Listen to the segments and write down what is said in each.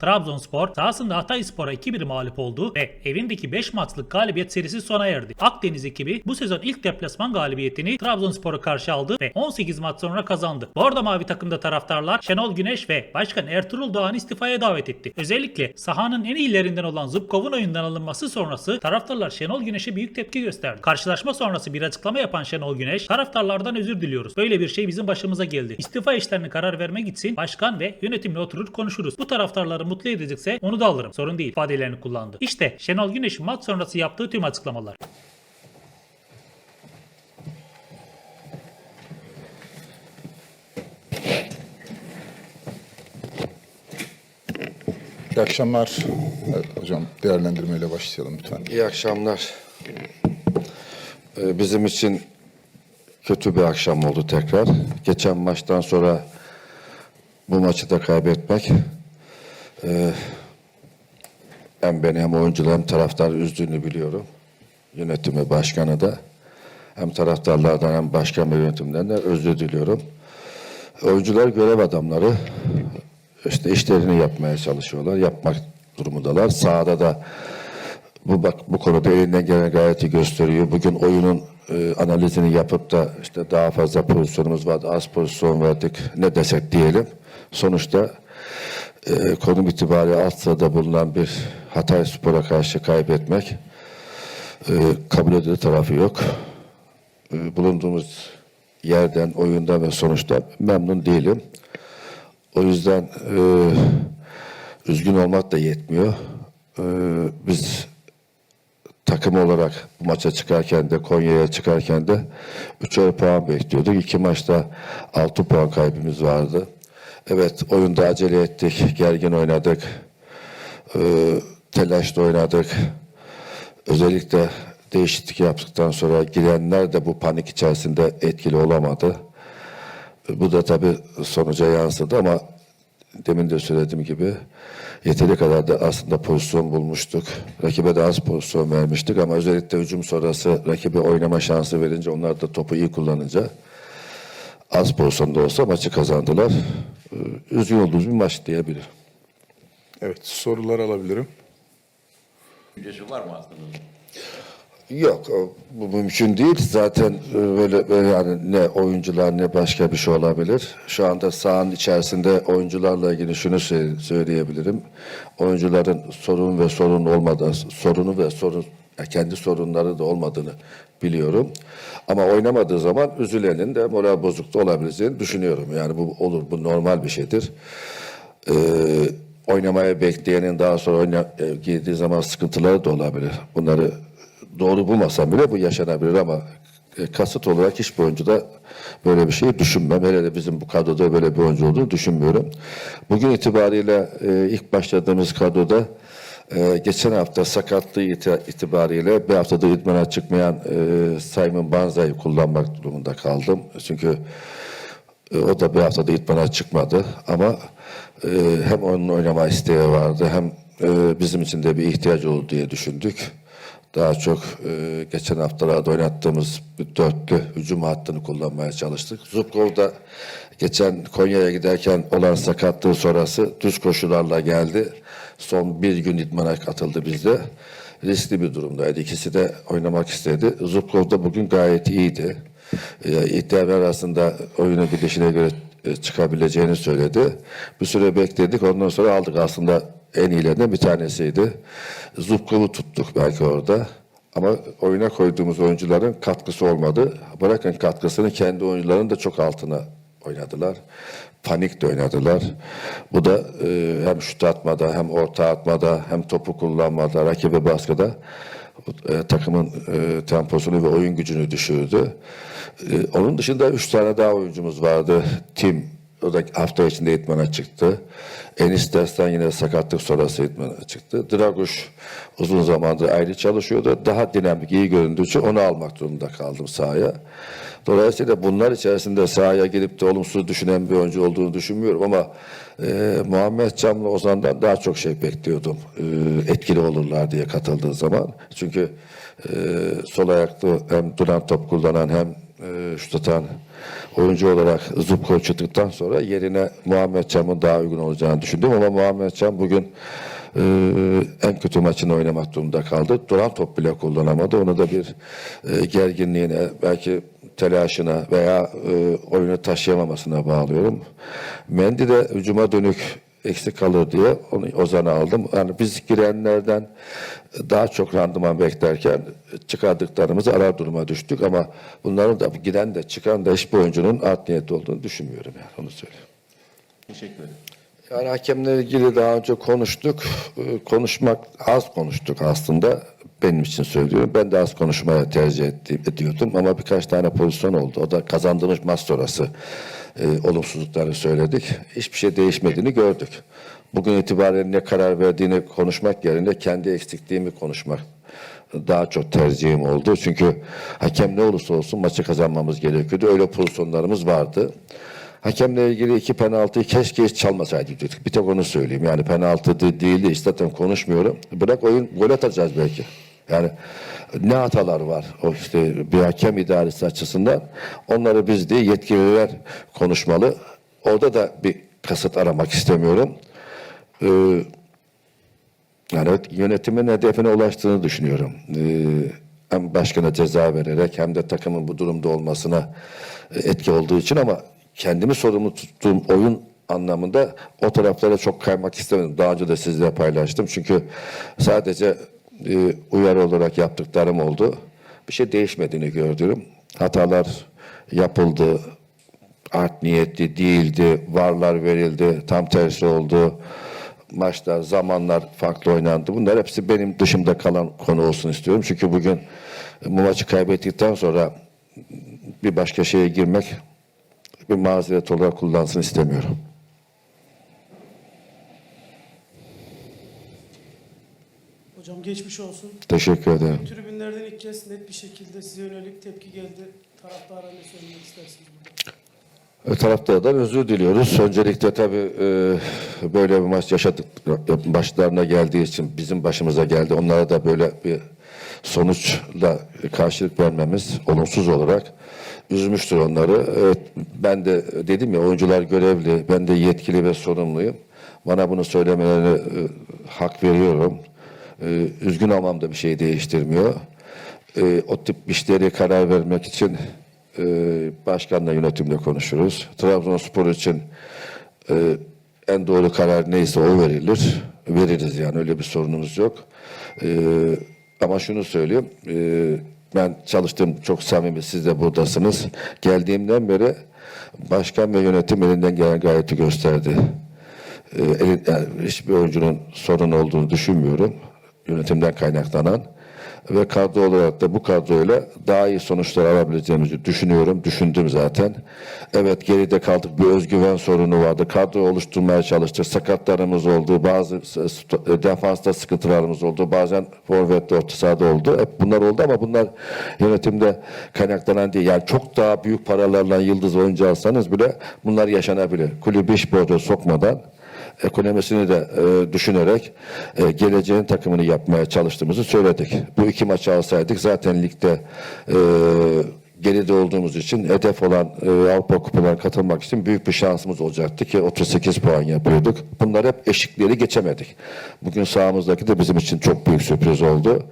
Trabzonspor sahasında Hatayspor'a 2-1 mağlup oldu ve evindeki 5 maçlık galibiyet serisi sona erdi. Akdeniz ekibi bu sezon ilk deplasman galibiyetini Trabzonspor'a karşı aldı ve 18 maç sonra kazandı. Bordo Mavi takımda taraftarlar Şenol Güneş ve Başkan Ertuğrul Doğan'ı istifaya davet etti. Özellikle sahanın en iyilerinden olan Zubkov'un oyundan alınması sonrası taraftarlar Şenol Güneş'e büyük tepki gösterdi. Karşılaşma sonrası bir açıklama yapan Şenol Güneş, taraftarlardan özür diliyoruz. Böyle bir şey bizim başımıza geldi. İstifa işlerine karar vermek için başkan ve yönetimle oturur konuşuruz. Bu taraftarları mutlu edecekse onu da alırım. Sorun değil ifadelerini kullandı. İşte Şenol Güneş'in maç sonrası yaptığı tüm açıklamalar. İyi akşamlar. Evet, hocam değerlendirmeyle başlayalım lütfen. İyi akşamlar. Ee, Bizim için kötü bir akşam oldu tekrar. Geçen maçtan sonra bu maçı da kaybetmek e, hem beni hem oyuncular hem taraftar üzdüğünü biliyorum. Yönetimi, başkanı da. Hem taraftarlardan hem başkan ve yönetimden de özür diliyorum. Oyuncular görev adamları işte işlerini yapmaya çalışıyorlar. Yapmak durumundalar. Sahada da bu bak bu konuda elinden gelen gayreti gösteriyor. Bugün oyunun e, analizini yapıp da işte daha fazla pozisyonumuz vardı, az pozisyon verdik ne desek diyelim. Sonuçta e, konum itibariyle alt sırada bulunan bir Hatay Spor'a karşı kaybetmek e, kabul edilir tarafı yok. E, bulunduğumuz yerden, oyundan ve sonuçta memnun değilim. O yüzden e, üzgün olmak da yetmiyor. E, biz takım olarak bu maça çıkarken de Konya'ya çıkarken de üçer puan bekliyorduk. İki maçta altı puan kaybımız vardı. Evet oyunda acele ettik, gergin oynadık, e, telaşla oynadık. Özellikle değişiklik yaptıktan sonra girenler de bu panik içerisinde etkili olamadı. Bu da tabii sonuca yansıdı ama demin de söylediğim gibi yeteri kadar da aslında pozisyon bulmuştuk. Rakibe de az pozisyon vermiştik ama özellikle hücum sonrası rakibe oynama şansı verince onlar da topu iyi kullanınca az pozisyonda olsa maçı kazandılar. Ee, Üzgün olduğumuz bir maç diyebilirim. Evet sorular alabilirim. Düşüncesi var mı aslında? Yok bu mümkün değil. Zaten e, böyle, böyle yani ne oyuncular ne başka bir şey olabilir. Şu anda sahanın içerisinde oyuncularla ilgili şunu sö- söyleyebilirim. Oyuncuların sorun ve sorun olmadan sorunu ve sorun kendi sorunları da olmadığını biliyorum. Ama oynamadığı zaman üzülenin de moral bozukluğu olabileceğini düşünüyorum. Yani bu olur bu normal bir şeydir. Ee, oynamaya bekleyenin daha sonra oyna, e, girdiği zaman sıkıntıları da olabilir. Bunları doğru bulmasam bile bu yaşanabilir ama e, kasıt olarak hiçbir oyuncuda böyle bir şey düşünmem. Hele de bizim bu kadroda böyle bir oyuncu olduğunu düşünmüyorum. Bugün itibariyle e, ilk başladığımız kadroda e, geçen hafta sakatlığı iti- itibariyle bir haftada idmana çıkmayan e, Simon Banza'yı kullanmak durumunda kaldım. Çünkü e, o da bir haftada idmana çıkmadı ama e, hem onun oynama isteği vardı hem e, bizim için de bir ihtiyaç oldu diye düşündük. Daha çok e, geçen haftalarda oynattığımız dörtlü hücum hattını kullanmaya çalıştık. Zubkov da geçen Konya'ya giderken olan sakatlığı sonrası düz koşularla geldi. Son bir gün idmana katıldı bizde. Riskli bir durumdaydı. İkisi de oynamak istedi. Zubkov da bugün gayet iyiydi. E, İhtiyar arasında oyunun gidişine göre e, çıkabileceğini söyledi. Bir süre bekledik. Ondan sonra aldık aslında en iyilerinden bir tanesiydi. Zubkov'u tuttuk belki orada. Ama oyuna koyduğumuz oyuncuların katkısı olmadı. Bırakın katkısını kendi oyuncuların da çok altına oynadılar. Panik de oynadılar. Bu da e, hem şut atmada hem orta atmada hem topu kullanmada, rakibe baskıda e, takımın e, temposunu ve oyun gücünü düşürdü. E, onun dışında üç tane daha oyuncumuz vardı. Tim o da hafta içinde idmana çıktı. Enis Destan yine sakatlık sonrası idmana çıktı. Draguş uzun zamandır ayrı çalışıyordu. Daha dinamik, iyi göründüğü için onu almak durumunda kaldım sahaya. Dolayısıyla bunlar içerisinde sahaya girip de olumsuz düşünen bir oyuncu olduğunu düşünmüyorum ama e, Muhammed Cam'la Ozan'dan daha çok şey bekliyordum. E, etkili olurlar diye katıldığı zaman. Çünkü e, sol ayaklı hem duran top kullanan hem e, şut atan oyuncu olarak Zubko çıktıktan sonra yerine Muhammed Can'ın daha uygun olacağını düşündüm ama Muhammed Can bugün e, en kötü maçını oynamak durumunda kaldı. Duran top bile kullanamadı. Onu da bir e, gerginliğine belki telaşına veya e, oyunu taşıyamamasına bağlıyorum. Mendy de hücuma dönük eksik kalır diye onu Ozan'a aldım. Yani biz girenlerden daha çok randıman beklerken çıkardıklarımızı arar duruma düştük ama bunların da giren de çıkan da hiçbir oyuncunun art niyeti olduğunu düşünmüyorum yani onu söyleyeyim. Teşekkür ederim. Yani hakemle ilgili daha önce konuştuk. Ee, Konuşmak az konuştuk aslında. Benim için söylüyorum. Ben de az konuşmaya tercih ettim, ediyordum ama birkaç tane pozisyon oldu. O da kazandığımız maç sonrası e, olumsuzlukları söyledik. Hiçbir şey değişmediğini gördük. Bugün itibariyle ne karar verdiğini konuşmak yerine kendi eksikliğimi konuşmak daha çok tercihim oldu. Çünkü hakem ne olursa olsun maçı kazanmamız gerekiyordu. Öyle pozisyonlarımız vardı. Hakemle ilgili iki penaltıyı keşke hiç çalmasaydık dedik. Bir tek onu söyleyeyim. Yani penaltı de- değildi. Hiç zaten konuşmuyorum. Bırak oyun gol atacağız belki. Yani ne hatalar var o işte bir hakem idaresi açısından. Onları biz değil yetkililer konuşmalı. Orada da bir kasıt aramak istemiyorum. Ee, yani yönetimin hedefine ulaştığını düşünüyorum. Ee, hem başkana ceza vererek hem de takımın bu durumda olmasına e, etki olduğu için ama kendimi sorumlu tuttuğum oyun anlamında o taraflara çok kaymak istemedim. Daha önce de sizle paylaştım. Çünkü sadece e, uyarı olarak yaptıklarım oldu. Bir şey değişmediğini gördüm. Hatalar yapıldı. Art niyetli değildi. Varlar verildi. Tam tersi oldu maçlar, zamanlar farklı oynandı. Bunlar hepsi benim dışımda kalan konu olsun istiyorum. Çünkü bugün bu maçı kaybettikten sonra bir başka şeye girmek bir mazeret olarak kullansın istemiyorum. Geçmiş olsun. Teşekkür ederim. Tribünlerden ilk kez net bir şekilde size yönelik tepki geldi. Taraftara ne söylemek istersiniz burada? E, Taraftardan özür diliyoruz. Öncelikle tabii e, böyle bir maç yaşadık. Başlarına geldiği için bizim başımıza geldi. Onlara da böyle bir sonuçla karşılık vermemiz olumsuz olarak üzmüştür onları. Evet, ben de dedim ya oyuncular görevli, ben de yetkili ve sorumluyum. Bana bunu söylemelerine e, hak veriyorum. E, üzgün olmam da bir şey değiştirmiyor. E, o tip işleri karar vermek için e, başkanla yönetimle konuşuruz. Trabzonspor için e, en doğru karar neyse o verilir. Veririz yani öyle bir sorunumuz yok. E, ama şunu söyleyeyim. e, ben çalıştım çok samimi siz de buradasınız. Geldiğimden beri başkan ve yönetim elinden gelen gayreti gösterdi. E, elin, yani hiçbir oyuncunun sorun olduğunu düşünmüyorum. Yönetimden kaynaklanan ve kadro olarak da bu kadroyla daha iyi sonuçlar alabileceğimizi düşünüyorum. Düşündüm zaten. Evet geride kaldık. Bir özgüven sorunu vardı. Kadro oluşturmaya çalıştık. Sakatlarımız oldu. Bazı st- defansta sıkıntılarımız oldu. Bazen forvette orta sahada oldu. Hep bunlar oldu ama bunlar yönetimde kaynaklanan değil. Yani çok daha büyük paralarla yıldız oyuncu alsanız bile bunlar yaşanabilir. Kulübü iş borca sokmadan ekonomisini de e, düşünerek e, geleceğin takımını yapmaya çalıştığımızı söyledik. Bu iki maçı alsaydık zaten ligde e, geride olduğumuz için hedef olan e, Avrupa Kupalarına katılmak için büyük bir şansımız olacaktı ki 38 puan yapıyorduk. Bunlar hep eşikleri geçemedik. Bugün sahamızdaki de bizim için çok büyük sürpriz oldu.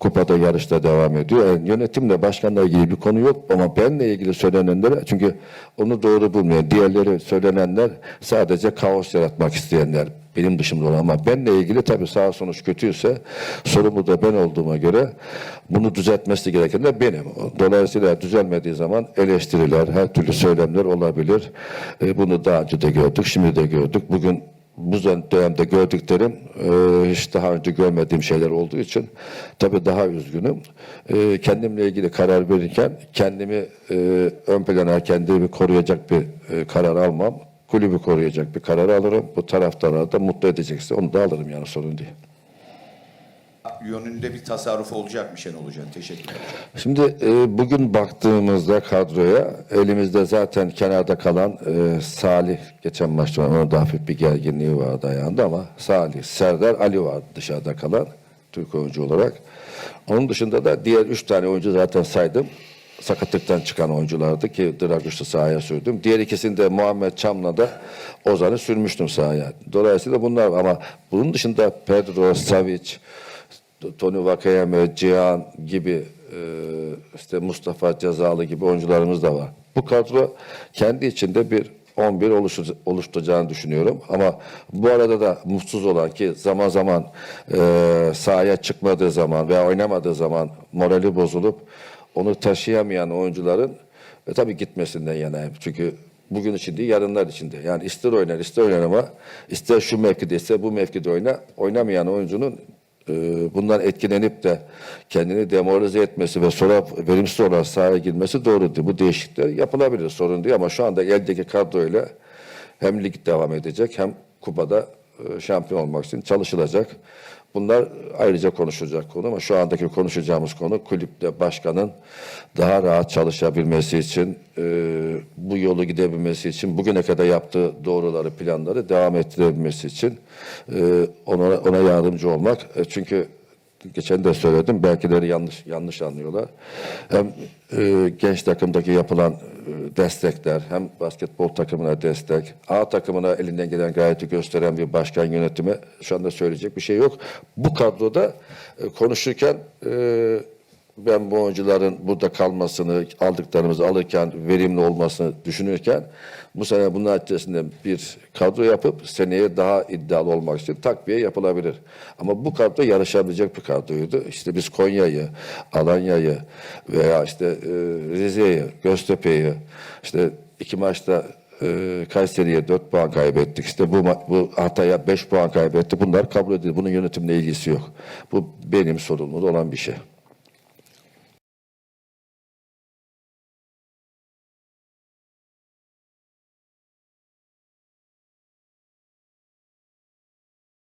Kupada yarışta devam ediyor. Yani yönetimle başkanla ilgili bir konu yok ama benle ilgili söylenenlere çünkü onu doğru bulmuyor. Diğerleri söylenenler sadece kaos yaratmak isteyenler benim dışımda olan ama benle ilgili tabii sağ sonuç kötüyse sorumlu da ben olduğuma göre bunu düzeltmesi gereken de benim. Dolayısıyla düzelmediği zaman eleştiriler, her türlü söylemler olabilir. E, bunu daha önce de gördük, şimdi de gördük. Bugün bu dönemde gördüklerim e, hiç daha önce görmediğim şeyler olduğu için tabii daha üzgünüm. E, kendimle ilgili karar verirken kendimi e, ön plana kendimi koruyacak bir karar almam. Kulübü koruyacak bir karar alırım. Bu taraftarları da mutlu edecekse onu da alırım yani sorun değil. Yönünde bir tasarruf olacak mı Şenol Hocam? Teşekkür ederim. Şimdi e, bugün baktığımızda kadroya elimizde zaten kenarda kalan e, Salih geçen maçta onun da hafif bir gerginliği vardı ayağında ama Salih, Serdar, Ali var dışarıda kalan Türk oyuncu olarak. Onun dışında da diğer üç tane oyuncu zaten saydım. Sakatlıktan çıkan oyunculardı ki Draguş'ta sahaya sürdüm. Diğer ikisini de Muhammed Çam'la da Ozan'ı sürmüştüm sahaya. Dolayısıyla bunlar ama bunun dışında Pedro, Savic, Tony Vakayeme, Cihan gibi e, işte Mustafa Cezalı gibi oyuncularımız da var. Bu kadro kendi içinde bir 11 oluştur- oluşturacağını düşünüyorum. Ama bu arada da mutsuz olan ki zaman zaman e, sahaya çıkmadığı zaman veya oynamadığı zaman morali bozulup onu taşıyamayan oyuncuların e, tabii gitmesinden yanayım. Çünkü bugün için değil yarınlar için de. Yani ister oynar ister oynar ama ister şu mevkide ister bu mevkide oyna. Oynamayan oyuncunun e, bundan etkilenip de kendini demoralize etmesi ve sonra verimsiz olarak sahaya girmesi doğru değil. Bu değişiklikler yapılabilir sorun değil ama şu anda eldeki kadroyla hem lig devam edecek hem kupada e, şampiyon olmak için çalışılacak. Bunlar ayrıca konuşulacak konu ama şu andaki konuşacağımız konu kulüpte başkanın daha rahat çalışabilmesi için, e, bu yolu gidebilmesi için, bugüne kadar yaptığı doğruları, planları devam ettirebilmesi için e, ona, ona yardımcı olmak. E, çünkü geçen de söyledim belkileri yanlış yanlış anlıyorlar. Hem e, genç takımdaki yapılan e, destekler hem basketbol takımına destek, A takımına elinden gelen gayreti gösteren bir başkan yönetimi şu anda söyleyecek bir şey yok. Bu kadroda e, konuşurken e, ben bu oyuncuların burada kalmasını, aldıklarımızı alırken verimli olmasını düşünürken bu sene bunun neticesinde bir kadro yapıp seneye daha iddialı olmak için takviye yapılabilir. Ama bu kadro yarışabilecek bir kadroydu. İşte biz Konya'yı, Alanya'yı veya işte e, Rize'yi, Göztepe'yi işte iki maçta e, Kayseri'ye 4 puan kaybettik. İşte bu bu Hatay'a 5 puan kaybetti. Bunlar kabul edilir. Bunun yönetimle ilgisi yok. Bu benim sorumluluğum olan bir şey.